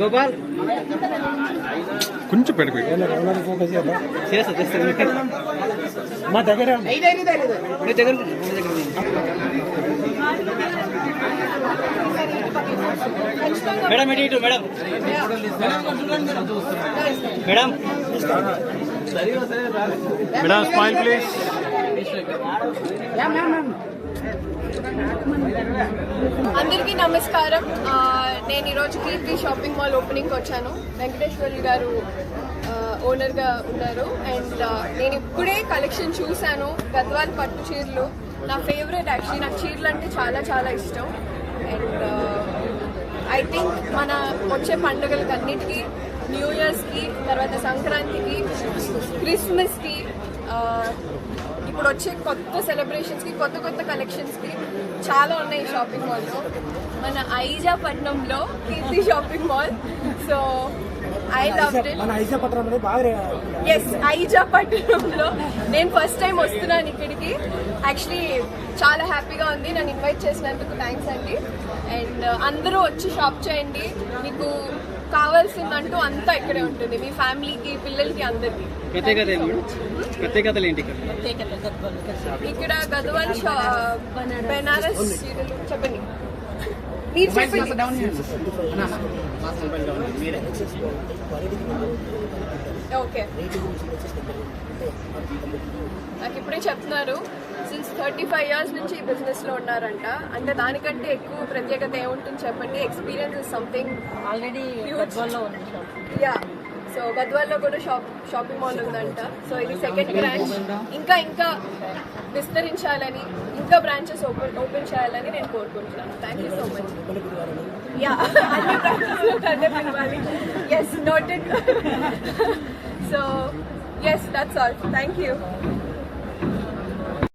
గోపాల్ కొంచెం పెట్టుకో చేస్తా చేస్తా మా దగ్గర మీ దగ్గర మీ దగ్గర మేడం ఇటు ఇటు madam madam madam smile please అందరికీ నమస్కారం. నేను ఈరోజు కీర్తి షాపింగ్ మాల్ ఓపెనింగ్ వచ్చాను. వెంకటేశ్వర్లు గారు ఓనర్గా ఉన్నారు. అండ్ నేను ఇప్పుడే కలెక్షన్ చూశాను. గద్వాల్ పట్టు చీరలు. నా ఫేవరెట్ యాక్చువల్లీ నాకు చీరలు అంటే చాలా చాలా ఇష్టం. అండ్ ఐ థింక్ మన వచ్చే పండుగలకి అన్నిటికీ న్యూ ఇయర్స్కి తర్వాత సంక్రాంతికి క్రిస్మస్కి ఇప్పుడు వచ్చే కొత్త సెలబ్రేషన్స్కి కొత్త కొత్త కలెక్షన్స్కి చాలా ఉన్నాయి షాపింగ్ మాల్లో మన ఐజా పట్నంలో Keerthi shopping mall so I love yes Aija పట్టణంలో నేను ఫస్ట్ టైం వస్తున్నాను ఇక్కడికి. యాక్చువల్లీ చాలా హ్యాపీగా ఉంది. నన్ను ఇన్వైట్ చేసినందుకు థ్యాంక్స్ అండి. అండ్ అందరూ వచ్చి షాప్ చేయండి. మీకు కావాల్సిందంటూ అంతా ఇక్కడే ఉంటుంది. మీ ఫ్యామిలీకి పిల్లలకి అందరికీ. ఇక్కడ? ఇక్కడ గద్వాల్ షా బెనారస్ చీరలు చెప్పండి. మీరు చెప్పండి. నాకు ఇప్పుడే చెప్తున్నారు సిన్స్ థర్టీ ఫైవ్ ఇయర్స్ నుంచి ఈ బిజినెస్లో ఉన్నారంట అంటే దానికంటే ఎక్కువ ప్రత్యేకత ఏముంటుంది చెప్పండి? Experience is something already ya so గద్వాల్లో కూడా షాప్ షాపింగ్ మాల్ ఉందంట. సో ఇది సెకండ్ బ్రాంచ్ ఇంకా ఇంకా విస్తరించాలని ఇంకా బ్రాంచెస్ ఓపెన్ ఓపెన్ చేయాలని నేను కోరుకుంటున్నాను. Thank you so much ya అన్ని branches అదే పిలవాలి yes noted so yes that's all thank you